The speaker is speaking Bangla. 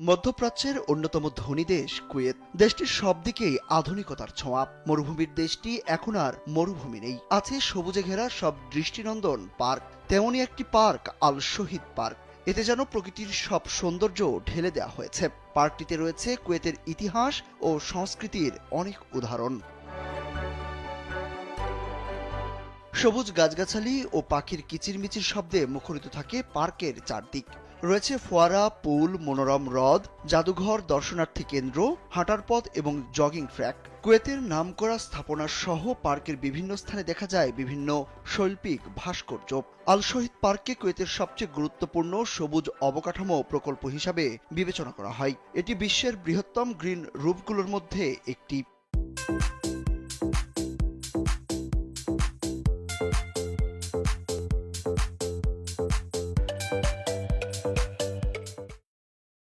মধ্যপ্রাচ্যের অন্যতম ধনী দেশ কুয়েত। দেশটির সব দিকেই আধুনিকতার ছোঁয়া। মরুভূমির দেশটি এখন আর মরুভূমি নেই। আছে সবুজে ঘেরা সব দৃষ্টিনন্দন পার্ক। তেমনই একটি পার্ক আল শহীদ পার্ক। এতে যেন প্রকৃতির সব সৌন্দর্য ঢেলে দেওয়া হয়েছে। পার্কটিতে রয়েছে কুয়েতের ইতিহাস ও সংস্কৃতির অনেক উদাহরণ। সবুজ গাছগাছালি ও পাখির কিচিরমিচির শব্দে মুখরিত থাকে পার্কের চারদিক। রয়েছে ফোয়ারা, পুল, মনোরম হ্রদ, জাদুঘর, দর্শনার্থী কেন্দ্র, হাঁটার পথ এবং জগিং ট্র্যাক। কুয়েতের নামকরা স্থাপনা সহ পার্কের বিভিন্ন স্থানে দেখা যায় বিভিন্ন শৈল্পিক ভাস্কর্য। আল শহীদ পার্ককে কুয়েতের সবচেয়ে গুরুত্বপূর্ণ সবুজ অবকাঠামো প্রকল্প হিসাবে বিবেচনা করা হয়। এটি বিশ্বের বৃহত্তম গ্রিন রূপগুলোর মধ্যে একটি।